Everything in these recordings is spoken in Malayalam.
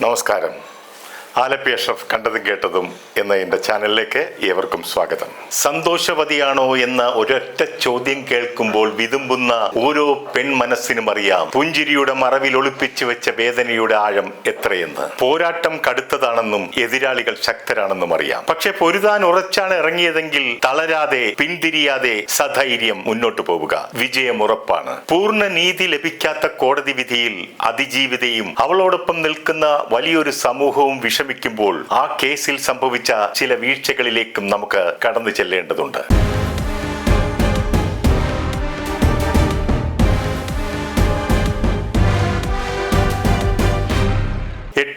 നമസ്കാരം ആലപ്പി അഷ്റഫ് കണ്ടതും കേട്ടതും എന്ന എന്റെ ചാനലിലേക്ക് ഏവർക്കും സ്വാഗതം. സന്തോഷവതിയാണോ എന്ന ഒരൊറ്റ ചോദ്യം കേൾക്കുമ്പോൾ വിതുമ്പുന്ന ഓരോ പെൺ മനസ്സിനും അറിയാം പുഞ്ചിരിയുടെ മറവിൽ ഒളിപ്പിച്ചു വെച്ച വേദനയുടെ ആഴം എത്രയെന്ന്. പോരാട്ടം കടുത്തതാണെന്നും എതിരാളികൾ ശക്തരാണെന്നും അറിയാം. പക്ഷെ പൊരുതാൻ ഉറച്ചാണ് ഇറങ്ങിയതെങ്കിൽ തളരാതെ പിന്തിരിയാതെ സധൈര്യം മുന്നോട്ട് പോവുക. വിജയം ഉറപ്പാണ്. പൂർണ നീതി ലഭിക്കാത്ത കോടതി വിധിയിൽ അതിജീവിതയും അവളോടൊപ്പം നിൽക്കുന്ന വലിയൊരു സമൂഹവും വിഷമിക്കുമ്പോൾ ആ കേസിൽ സംഭവിച്ച ചില വീഴ്ചകളിലേക്കും നമുക്ക് കടന്നു ചെല്ലേണ്ടതുണ്ട്.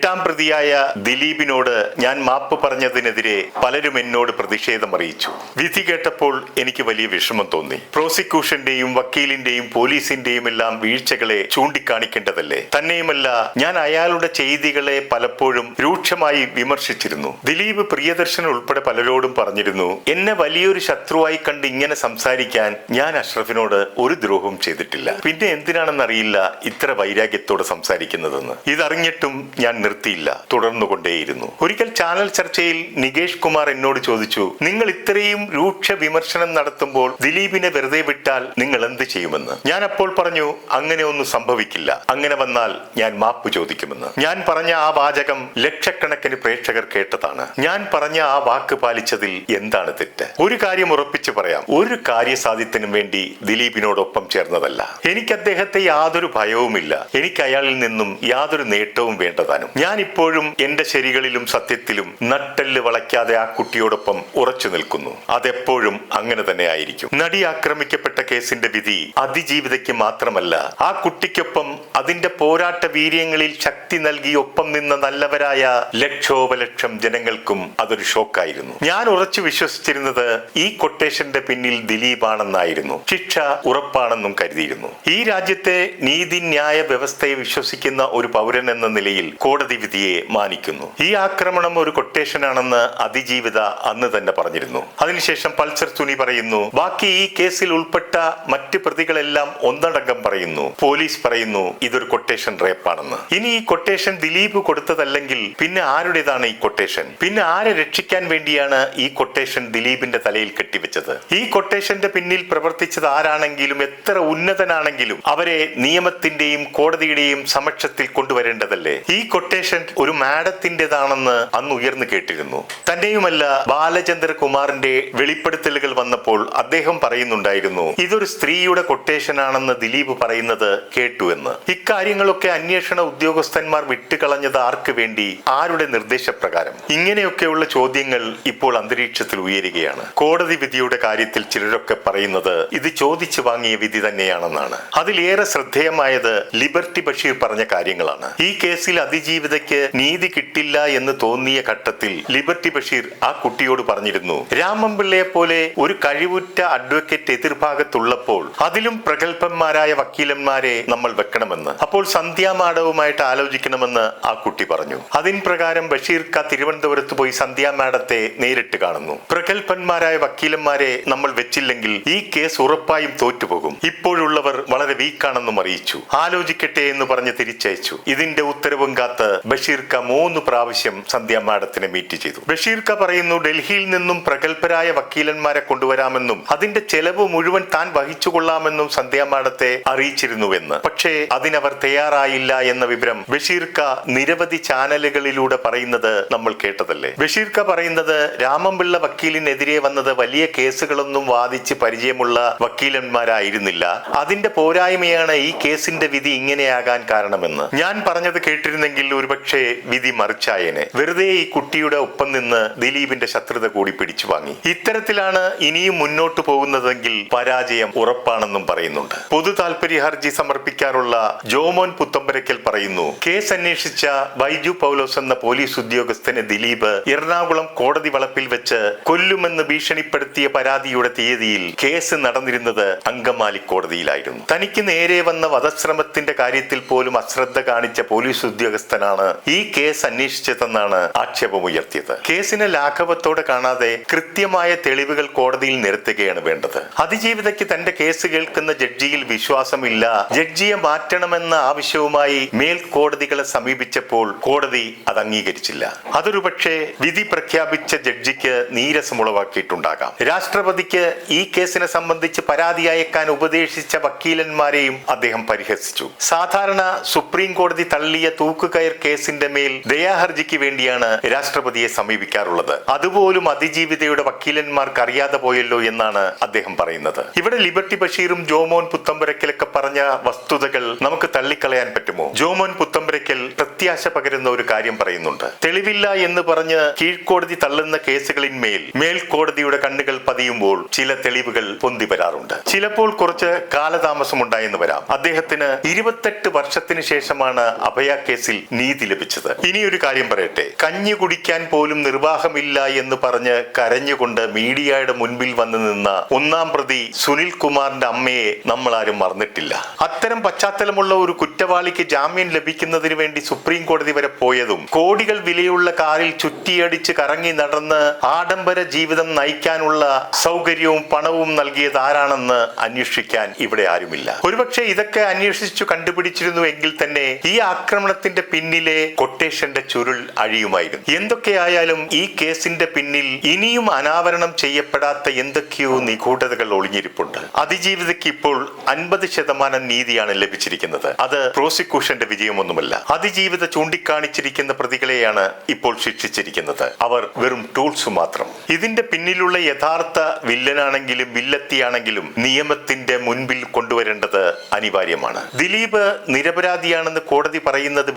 എട്ടാം പ്രതിയായ ദിലീപിനോട് ഞാൻ മാപ്പ് പറഞ്ഞതിനെതിരെ പലരും എന്നോട് പ്രതിഷേധം അറിയിച്ചു. വിധി കേട്ടപ്പോൾ എനിക്ക് വലിയ വിഷമം തോന്നി. പ്രോസിക്യൂഷന്റെയും വക്കീലിന്റെയും പോലീസിന്റെയും എല്ലാം വീഴ്ചകളെ ചൂണ്ടിക്കാണിക്കേണ്ടതല്ലേ? തന്നെയുമല്ല ഞാൻ അയാളുടെ ചെയ്തികളെ പലപ്പോഴും രൂക്ഷമായി വിമർശിച്ചിരുന്നു. ദിലീപ് പ്രിയദർശൻ ഉൾപ്പെടെ പലരോടും പറഞ്ഞിരുന്നു എന്നെ വലിയൊരു ശത്രുവായി കണ്ട് ഇങ്ങനെ സംസാരിക്കാൻ ഞാൻ അഷ്റഫിനോട് ഒരു ദ്രോഹവും ചെയ്തിട്ടില്ല. പിന്നെ എന്തിനാണെന്നറിയില്ല ഇത്ര വൈരാഗ്യത്തോടെ സംസാരിക്കുന്നതെന്ന്. ഇതറിഞ്ഞിട്ടും ഞാൻ നിർത്തിയില്ല തുടർന്നുകൊണ്ടേയിരുന്നു. ഒരിക്കൽ ചാനൽ ചർച്ചയിൽ നികേഷ് കുമാർ എന്നോട് ചോദിച്ചു നിങ്ങൾ ഇത്രയും രൂക്ഷ വിമർശനം നടത്തുമ്പോൾ ദിലീപിനെ വെറുതെ വിട്ടാൽ നിങ്ങൾ എന്ത് ചെയ്യുമെന്ന്? ഞാൻ അപ്പോൾ പറഞ്ഞു അങ്ങനെ ഒന്നും സംഭവിക്കില്ല. അങ്ങനെ വന്നാൽ ഞാൻ മാപ്പ് ചോദിക്കുമെന്ന്. ഞാൻ പറഞ്ഞ ആ വാചകം ലക്ഷക്കണക്കിന് പ്രേക്ഷകർ കേട്ടതാണ്. ഞാൻ പറഞ്ഞ ആ വാക്ക് പാലിച്ചതിൽ എന്താണ് തെറ്റ്? ഒരു കാര്യം ഉറപ്പിച്ചു പറയാം ഒരു കാര്യസാധ്യത്തിനും വേണ്ടി ദിലീപിനോടൊപ്പം ചേർന്നതല്ല. എനിക്ക് അദ്ദേഹത്തെ യാതൊരു ഭയവുമില്ല. എനിക്ക് അയാളിൽ നിന്നും യാതൊരു നേട്ടവും വേണ്ടതാനും. ഞാൻ ഇപ്പോഴും എന്റെ ശരികളിലും സത്യത്തിലും നട്ടെല്ല് വളയ്ക്കാതെ ആ കുട്ടിയോടൊപ്പം ഉറച്ചു നിൽക്കുന്നു. അതെപ്പോഴും അങ്ങനെ തന്നെ ആയിരിക്കും. നടി ആക്രമിക്കപ്പെട്ട കേസിന്റെ വിധി അതിജീവിതയ്ക്ക് മാത്രമല്ല ആ കുട്ടിക്കൊപ്പം അതിന്റെ പോരാട്ട വീര്യങ്ങളിൽ ശക്തി നൽകി ഒപ്പം നിന്ന നല്ലവരായ ലക്ഷോപലക്ഷം ജനങ്ങൾക്കും അതൊരു ഷോക്കായിരുന്നു. ഞാൻ ഉറച്ചു വിശ്വസിച്ചിരുന്നത് ഈ കൊട്ടേഷന്റെ പിന്നിൽ ദിലീപാണെന്നായിരുന്നു. ശിക്ഷ ഉറപ്പാണെന്നും കരുതിയിരുന്നു. ഈ രാജ്യത്തെ നീതിന്യായ വ്യവസ്ഥയെ വിശ്വസിക്കുന്ന ഒരു പൗരൻ എന്ന നിലയിൽ കോടതി വിധിയെ മാനിക്കുന്നു. ഈ ആക്രമണം ഒരു കൊട്ടേഷനാണെന്ന് അതിജീവിത അന്ന് തന്നെ പറഞ്ഞിരുന്നു. അതിനുശേഷം പൾസർ തുണി പറയുന്നു ബാക്കി ഈ കേസിൽ ഉൾപ്പെട്ട മറ്റ് പ്രതികളെല്ലാം ഒന്നടങ്കം പറയുന്നു. പോലീസ് പറയുന്നു ഇതൊരു കൊട്ടേഷൻ റേപ്പാണെന്ന്. ഇനി ഈ കൊട്ടേഷൻ ദിലീപ് കൊടുത്തതല്ലെങ്കിൽ പിന്നെ ആരുടേതാണ് ഈ കൊട്ടേഷൻ? പിന്നെ ആരെ രക്ഷിക്കാൻ വേണ്ടിയാണ് ഈ കൊട്ടേഷൻ ദിലീപിന്റെ തലയിൽ കെട്ടിവെച്ചത്? ഈ കൊട്ടേഷന്റെ പിന്നിൽ പ്രവർത്തിച്ചത് ആരാണെങ്കിലും എത്ര ഉന്നതനാണെങ്കിലും അവരെ നിയമത്തിന്റെയും കോടതിയുടെയും സമക്ഷത്തിൽ കൊണ്ടുവരേണ്ടതല്ലേ? ഈ കൊട്ടേഷൻ ഒരു മാഡത്തിന്റെതാണെന്ന് അന്ന് ഉയർന്നു കേട്ടിരുന്നു. തന്നെയുമല്ല ബാലചന്ദ്രകുമാറിന്റെ വെളിപ്പെടുത്തലുകൾ വന്നപ്പോൾ അദ്ദേഹം പറയുന്നുണ്ടായിരുന്നു ഇതൊരു സ്ത്രീയുടെ കൊട്ടേഷൻ ആണെന്ന് ദിലീപ് പറയുന്നത് കേട്ടു എന്ന്. ഇക്കാര്യങ്ങളൊക്കെ അന്വേഷണ ഉദ്യോഗസ്ഥന്മാർ വിട്ടുകളഞ്ഞത് ആർക്ക് വേണ്ടി? ആരുടെ നിർദ്ദേശപ്രകാരം? ഇങ്ങനെയൊക്കെയുള്ള ചോദ്യങ്ങൾ ഇപ്പോൾ അന്തരീക്ഷത്തിൽ ഉയരുകയാണ്. കോടതി വിധിയുടെ കാര്യത്തിൽ ചിലരൊക്കെ പറയുന്നത് ഇത് ചോദിച്ചു വാങ്ങിയ വിധി തന്നെയാണെന്നാണ്. അതിലേറെ ശ്രദ്ധേയമായത് ലിബർട്ടി ബഷീർ പറഞ്ഞ കാര്യങ്ങളാണ്. ഈ കേസിൽ അതിജീവിതയ്ക്ക് നീതി കിട്ടില്ല എന്ന് തോന്നിയ ഘട്ടത്തിൽ ലിബർട്ടി ബഷീർ ആ കുട്ടിയോട് പറഞ്ഞിരുന്നു. രാമൻപിള്ളയെ പോലെ ഒരു കഴിവുറ്റ അഡ്വക്കേറ്റ് എതിർഭാഗത്തുള്ളപ്പോൾ അതിലും പ്രഗത്ഭന്മാരായ വക്കീലന്മാരെ നമ്മൾ വെക്കണമെന്ന്. അപ്പോൾ സന്ധ്യാമാഡവുമായിട്ട് ആലോചിക്കണമെന്ന് ആ കുട്ടി പറഞ്ഞു. അതിൻ പ്രകാരം ബഷീർ ക തിരുവനന്തപുരത്ത് പോയി സന്ധ്യാമാഡത്തെ നേരിട്ട് കാണുന്നു. പ്രഗത്ഭന്മാരായ വക്കീലന്മാരെ നമ്മൾ വെച്ചില്ലെങ്കിൽ ഈ കേസ് ഉറപ്പായും തോറ്റുപോകും. ഇപ്പോഴുള്ളവർ വളരെ വീക്കാണെന്നും അറിയിച്ചു. ആലോചിക്കട്ടെ എന്ന് പറഞ്ഞ് തിരിച്ചയച്ചു. ഇതിന്റെ ഉത്തരവും കാത്ത് ബഷീർ ക മൂന്ന് പ്രാവശ്യം സന്ധ്യ മാഡത്തിനെ മീറ്റ് ചെയ്തു. ബഷീർ ക പറയുന്നു ഡൽഹിയിൽ നിന്നും പ്രഗത്ഭരായ വക്കീലന്മാരെ കൊണ്ടുവരാമെന്നും അതിന്റെ ചെലവ് മുഴുവൻ താൻ വഹിച്ചുകൊള്ളാമെന്നും സന്ധ്യ മാഡത്തെ അറിയിച്ചിരുന്നുവെന്ന്. പക്ഷേ അതിനവർ തയ്യാറായില്ല എന്ന വിവരം ബഷീർ ക നിരവധി ചാനലുകളിലൂടെ പറയുന്നത് നമ്മൾ കേട്ടതല്ലേ? ബഷീർ ക പറയുന്നത് രാമംപിള്ള വക്കീലിനെതിരെ വന്നത് വലിയ കേസുകളൊന്നും വാദിച്ച് പരിചയമുള്ള വക്കീലന്മാരായിരുന്നില്ല. അതിന്റെ പോരായ്മയാണ് ഈ കേസിന്റെ വിധി ഇങ്ങനെയാകാൻ കാരണമെന്ന്. ഞാൻ പറഞ്ഞത് കേട്ടിരുന്നെങ്കിൽ ഒരുപക്ഷെ വിധി മറിച്ചായനെ. വെറുതെ ഈ കുട്ടിയുടെ ഒപ്പം നിന്ന് ദിലീപിന്റെ ശത്രുത കൂടി പിടിച്ചു വാങ്ങി. ഇത്തരത്തിലാണ് ഇനിയും മുന്നോട്ട് പോകുന്നതെങ്കിൽ പരാജയം ഉറപ്പാണെന്നും പറയുന്നുണ്ട്. പൊതു താൽപര്യ ഹർജി സമർപ്പിക്കാനുള്ള ജോമോൻ പുത്തമ്പരക്കൽ പറയുന്നു കേസ് അന്വേഷിച്ച ബൈജു പൗലോസ് എന്ന പോലീസ് ഉദ്യോഗസ്ഥനെ ദിലീപ് എറണാകുളം കോടതി വളപ്പിൽ വെച്ച് കൊല്ലുമെന്ന് ഭീഷണിപ്പെടുത്തിയ പരാതിയുടെ തീയതിയിൽ കേസ് നടന്നിരുന്നത് അങ്കമാലി കോടതിയിലായിരുന്നു. തനിക്ക് നേരെ വന്ന വധശ്രമത്തിന്റെ കാര്യത്തിൽ പോലും അശ്രദ്ധ കാണിച്ച പോലീസ് ഉദ്യോഗസ്ഥൻ ഉദ്യോഗസ്ഥനാണ് ഈ കേസ് അന്വേഷിച്ചതെന്നാണ് ആക്ഷേപമുയർത്തിയത് കേസിനെ ലാഘവത്തോടെ കാണാതെ കൃത്യമായ തെളിവുകൾ കോടതിയിൽ നിരത്തുകയാണ് വേണ്ടത്. അതിജീവിതയ്ക്ക് തന്റെ കേസ് കേൾക്കുന്ന ജഡ്ജിയിൽ വിശ്വാസമില്ല. ജഡ്ജിയെ മാറ്റണമെന്ന ആവശ്യവുമായി മേൽക്കോടതികളെ സമീപിച്ചപ്പോൾ കോടതി അത് അംഗീകരിച്ചില്ല. അതൊരു പക്ഷേ വിധി പ്രഖ്യാപിച്ച ജഡ്ജിക്ക് നീരസമുളവാക്കിയിട്ടുണ്ടാകാം രാഷ്ട്രപതിക്ക് ഈ കേസിനെ സംബന്ധിച്ച് പരാതി അയക്കാൻ ഉപദേശിച്ച വക്കീലന്മാരെയും അദ്ദേഹം പരിഹസിച്ചു. സാധാരണ സുപ്രീം കോടതി തള്ളിയ തൂക്കുകയർ കേസിന്റെ മേൽ ദയാഹർജിക്ക് വേണ്ടിയാണ് രാഷ്ട്രപതിയെ സമീപിക്കാറുള്ളത്. അതുപോലും അതിജീവിതയുടെ വക്കീലന്മാർക്ക് അറിയാതെ പോയല്ലോ എന്നാണ് അദ്ദേഹം പറയുന്നത്. ഇവിടെ ലിബർട്ടി ബഷീറും ജോമോൻ പുത്തമ്പരക്കലൊക്കെ പറഞ്ഞ വസ്തുതകൾ നമുക്ക് തള്ളിക്കളയാൻ പറ്റുമോ? ജോമോൻ പുത്തമ്പരക്കൽ പ്രത്യാശ പകരുന്ന ഒരു കാര്യം പറയുന്നുണ്ട്. തെളിവില്ല എന്ന് പറഞ്ഞ് കീഴ്ക്കോടതി തള്ളുന്ന കേസുകളിന്മേൽ മേൽക്കോടതിയുടെ കണ്ണുകൾ പതിയുമ്പോൾ ചില തെളിവുകൾ പൊന്തി വരാറുണ്ട്. ചിലപ്പോൾ കുറച്ച് കാലതാമസം ഉണ്ടായെന്ന് വരാം. അദ്ദേഹത്തിന് ഇരുപത്തെട്ട് വർഷത്തിന് ശേഷമാണ് അഭയ കേസിൽ നീതി ലഭിച്ചത്. ഇനി ഒരു കാര്യം പറയട്ടെ. കഞ്ഞി കുടിക്കാൻ പോലും നിർവാഹമില്ല എന്ന് പറഞ്ഞ് കരഞ്ഞുകൊണ്ട് മീഡിയയുടെ മുൻപിൽ വന്നു നിന്ന ഒന്നാം പ്രതി സുനിൽ കുമാറിന്റെ അമ്മയെ നമ്മൾ ആരും മറന്നിട്ടില്ല. അത്തരം പശ്ചാത്തലമുള്ള ഒരു കുറ്റവാളിക്ക് ജാമ്യം ലഭിക്കുന്നതിന് വേണ്ടി സുപ്രീം കോടതി വരെ പോയതും കോടികൾ വിലയുള്ള കാറിൽ ചുറ്റിയടിച്ച് കറങ്ങി നടന്ന് ആഡംബര ജീവിതം നയിക്കാനുള്ള സൗകര്യവും പണവും നൽകിയത് ആരാണെന്ന് അന്വേഷിക്കാൻ ഇവിടെ ആരുമില്ല. ഒരുപക്ഷെ ഇതൊക്കെ അന്വേഷിച്ചു കണ്ടുപിടിച്ചിരുന്നു എങ്കിൽ തന്നെ ഈ ആക്രമണത്തിന്റെ പിന്നിലെ കൊട്ടേഷന്റെ ചുരുൾ അഴിയുമായിരുന്നു. എന്തൊക്കെയായാലും ഈ കേസിന്റെ പിന്നിൽ ഇനിയും അനാവരണം ചെയ്യപ്പെടാത്ത എന്തൊക്കെയോ നിഗൂഢതകൾ ഒളിഞ്ഞിരിപ്പുണ്ട്. അതിജീവിതയ്ക്ക് ഇപ്പോൾ അൻപത് ശതമാനം നീതിയാണ് ലഭിച്ചിരിക്കുന്നത്. അത് പ്രോസിക്യൂഷന്റെ വിജയമൊന്നുമല്ല. അതിജീവിത ചൂണ്ടിക്കാണിച്ചിരിക്കുന്ന പ്രതികളെയാണ് ഇപ്പോൾ ശിക്ഷിച്ചിരിക്കുന്നത്. അവർ വെറും ടൂൾസ് മാത്രം. ഇതിന്റെ പിന്നിലുള്ള യഥാർത്ഥ വില്ലനാണെങ്കിലും വില്ലത്തിയാണെങ്കിലും നിയമത്തിന്റെ മുൻപിൽ കൊണ്ടുവരേണ്ടത് അനിവാര്യമാണ്. ദിലീപ് നിരപരാധിയാണെന്ന് കോടതി പറയുന്നത്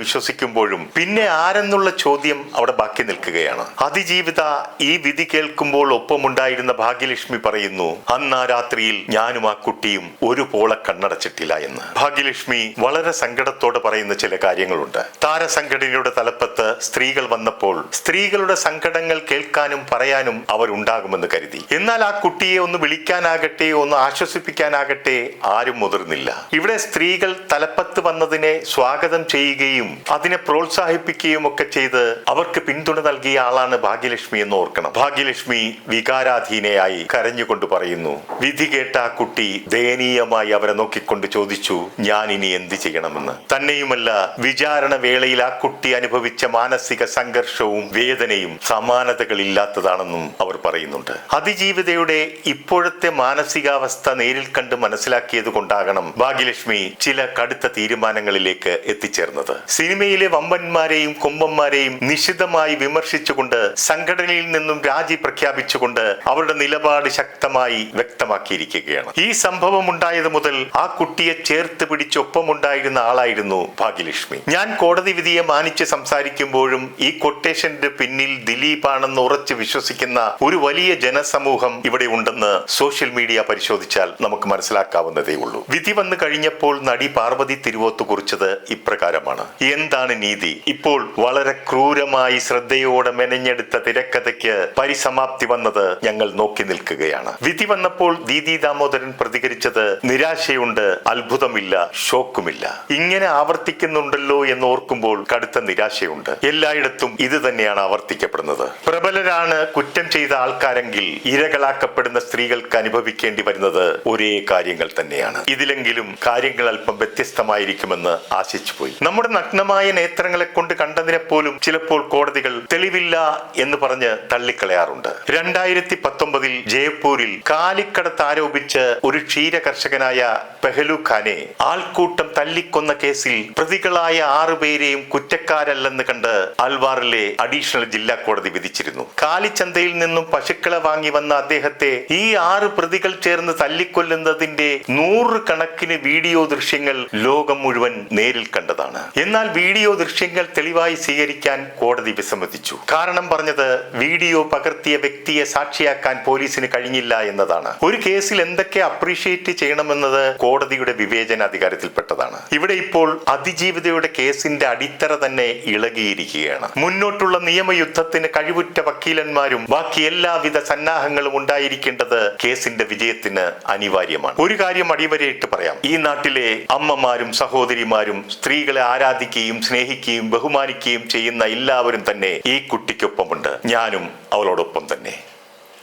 വിശ്വസിക്കുമ്പോഴും പിന്നെ ആരെന്നുള്ള ചോദ്യം അവിടെ ബാക്കി നിൽക്കുകയാണ്. അതിജീവിത ഈ വിധി കേൾക്കുമ്പോൾ ഒപ്പമുണ്ടായിരുന്ന ഭാഗ്യലക്ഷ്മി പറയുന്നു അന്ന് ആ രാത്രിയിൽ ഞാനും ആ കുട്ടിയും ഒരു പോള കണ്ണടച്ചിട്ടില്ല എന്ന്. ഭാഗ്യലക്ഷ്മി വളരെ സങ്കടത്തോടെ പറയുന്ന ചില കാര്യങ്ങളുണ്ട്. താരസംഘടനയുടെ തലപ്പത്ത് സ്ത്രീകൾ വന്നപ്പോൾ സ്ത്രീകളുടെ സങ്കടങ്ങൾ കേൾക്കാനും പറയാനും അവരുണ്ടാകുമെന്ന് കരുതി. എന്നാൽ ആ കുട്ടിയെ ഒന്ന് വിളിക്കാനാകട്ടെ ഒന്ന് ആശ്വസിപ്പിക്കാനാകട്ടെ ആരും മുതിർന്നില്ല. ഇവിടെ സ്ത്രീകൾ തലപ്പത്ത് വന്നതിനെ സ്വാഗതം ചെയ്യുകയും അതിനെ പ്രോത്സാഹിപ്പിക്കുകയും ഒക്കെ ചെയ്ത് അവർക്ക് പിന്തുണ നൽകിയ ആളാണ് ഭാഗ്യലക്ഷ്മി എന്ന് ഓർക്കണം. ഭാഗ്യലക്ഷ്മി വികാരാധീനയായി കരഞ്ഞുകൊണ്ട് പറയുന്നു വിധി കേട്ട ആ കുട്ടി ദയനീയമായി അവരെ നോക്കിക്കൊണ്ട് ചോദിച്ചു ഞാൻ ഇനി എന്ത് ചെയ്യണമെന്ന്? തന്നെയുമല്ല വിചാരണ വേളയിൽ ആ കുട്ടി അനുഭവിച്ച മാനസിക സംഘർഷവും വേദനയും സമാനതകളില്ലാത്തതാണെന്നും അവർ പറയുന്നുണ്ട്. അതിജീവിതയുടെ ഇപ്പോഴത്തെ മാനസികാവസ്ഥ നേരിൽ കണ്ട് മനസ്സിലാക്കിയത് കൊണ്ടാകണം ഭാഗ്യലക്ഷ്മി ചില കടുത്ത തീരുമാനങ്ങളിലേക്ക് എത്തിച്ചേർന്നത്. സിനിമയിലെ വമ്പന്മാരെയും കൊമ്പന്മാരെയും നിശിതമായി വിമർശിച്ചുകൊണ്ട് സംഘടനയിൽ നിന്നും രാജി പ്രഖ്യാപിച്ചുകൊണ്ട് അവരുടെ നിലപാട് ശക്തമായി വ്യക്തമാക്കിയിരിക്കുകയാണ്. ഈ സംഭവം ഉണ്ടായത് മുതൽ ആ കുട്ടിയെ ചേർത്ത് പിടിച്ച് ഒപ്പമുണ്ടായിരുന്ന ആളായിരുന്നു ഭാഗ്യലക്ഷ്മി. ഞാൻ കോടതി വിധിയെ മാനിച്ച് സംസാരിക്കുമ്പോഴും ഈ കൊട്ടേഷന്റെ പിന്നിൽ ദിലീപാണെന്ന് ഉറച്ച് വിശ്വസിക്കുന്ന ഒരു വലിയ ജനസമൂഹം ഇവിടെ ഉണ്ടെന്ന് സോഷ്യൽ മീഡിയ പരിശോധിച്ചാൽ നമുക്ക് മനസ്സിലാക്കാവുന്നതേ ഉള്ളൂ വിധി വന്നു കഴിഞ്ഞപ്പോൾ നടി പാർവതി തിരുവോത്ത് കുറിച്ചത് ഇപ്രകാരമാണ്. എന്താണ് നീതി. ഇപ്പോൾ വളരെ ക്രൂരമായി ശ്രദ്ധയോടെ മെനഞ്ഞെടുത്ത തിരക്കഥയ്ക്ക് പരിസമാപ്തി വന്നത് ഞങ്ങൾ നോക്കി നിൽക്കുകയാണ്. വിധി വന്നപ്പോൾ ദീദി ദാമോദരൻ പ്രതികരിച്ചത് നിരാശയുണ്ട് അത്ഭുതമില്ല ഷോക്കുമില്ല. ഇങ്ങനെ ആവർത്തിക്കുന്നുണ്ടല്ലോ എന്ന് ഓർക്കുമ്പോൾ കടുത്ത നിരാശയുണ്ട്. എല്ലായിടത്തും ഇത് തന്നെയാണ് ആവർത്തിക്കപ്പെടുന്നത്. പ്രബലരാണ് കുറ്റം ചെയ്ത ആൾക്കാരെങ്കിൽ ഇരകളാക്കപ്പെടുന്ന സ്ത്രീകൾക്ക് അനുഭവിക്കേണ്ടി വരുന്നത് ഒരേ കാര്യങ്ങൾ തന്നെയാണ്. ഇതിലെങ്കിലും കാര്യങ്ങൾ അല്പം വ്യത്യസ്തമായിരിക്കുമെന്ന് ആശിച്ചുപോയി. നമ്മുടെ നഗ്നമായ നേത്രങ്ങളെ കൊണ്ട് കണ്ടതിനെ പോലും ചിലപ്പോൾ കോടതികൾ തെളിവില്ല എന്ന് പറഞ്ഞ് തള്ളിക്കളയാറുണ്ട്. രണ്ടായിരത്തി പത്തൊമ്പതിൽ ജയ്പൂരിൽ കാലിക്കടത്ത് ആരോപിച്ച് ഒരു ക്ഷീര കർഷകനായ പെഹലു ഖാനെ ആൾക്കൂട്ടം തല്ലിക്കൊന്ന കേസിൽ പ്രതികളായ ആറുപേരെയും കുറ്റക്കാരല്ലെന്ന് കണ്ട് അൽവാറിലെ അഡീഷണൽ ജില്ലാ കോടതി വിധിച്ചിരുന്നു. കാലിച്ചന്തയിൽ നിന്നും പശുക്കളെ വാങ്ങി വന്ന അദ്ദേഹത്തെ ഈ ആറ് പ്രതികൾ ചേർന്ന് തല്ലിക്കൊല്ലുന്നതിന്റെ നൂറ് കണക്കിന് വീഡിയോ ദൃശ്യങ്ങൾ ലോകം മുഴുവൻ നേരിൽ കണ്ടതാണ്. എന്നാൽ വീഡിയോ ദൃശ്യങ്ങൾ തെളിവായി സ്വീകരിക്കാൻ കോടതി വിസമ്മതിച്ചു. കാരണം പറഞ്ഞത് വീഡിയോ പകർത്തിയ വ്യക്തിയെ സാക്ഷിയാക്കാൻ പോലീസിന് കഴിഞ്ഞില്ല എന്നതാണ്. ഒരു കേസിൽ എന്തൊക്കെ അപ്രീഷിയേറ്റ് ചെയ്യണമെന്നത് കോടതിയുടെ വിവേചന അധികാരത്തിൽപ്പെട്ടതാണ്. ഇവിടെ ഇപ്പോൾ അതിജീവിതയുടെ കേസിന്റെ അടിത്തറ തന്നെ ഇളകിയിരിക്കുകയാണ്. മുന്നോട്ടുള്ള നിയമയുദ്ധത്തിന് കഴിവുറ്റ വക്കീലന്മാരും ബാക്കി എല്ലാവിധ സന്നാഹങ്ങളും ഉണ്ടായിരിക്കേണ്ടത് കേസിന്റെ വിജയത്തിന് അനിവാര്യമാണ്. ഒരു കാര്യം അടിവരയിട്ട് പറയാം. ഈ നാട്ടിലെ അമ്മമാരും സഹോദരിമാരും സ്ത്രീകളെ ആരാധിക്കുകയും സ്നേഹിക്കുകയും ബഹുമാനിക്കുകയും ചെയ്യുന്ന എല്ലാവരും തന്നെ ഈ കുട്ടിക്കൊപ്പമുണ്ട്. ഞാനും അവളോടൊപ്പം തന്നെ.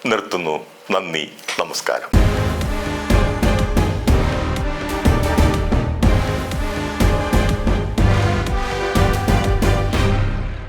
നിർത്തുന്നു. നന്ദി. നമസ്കാരം.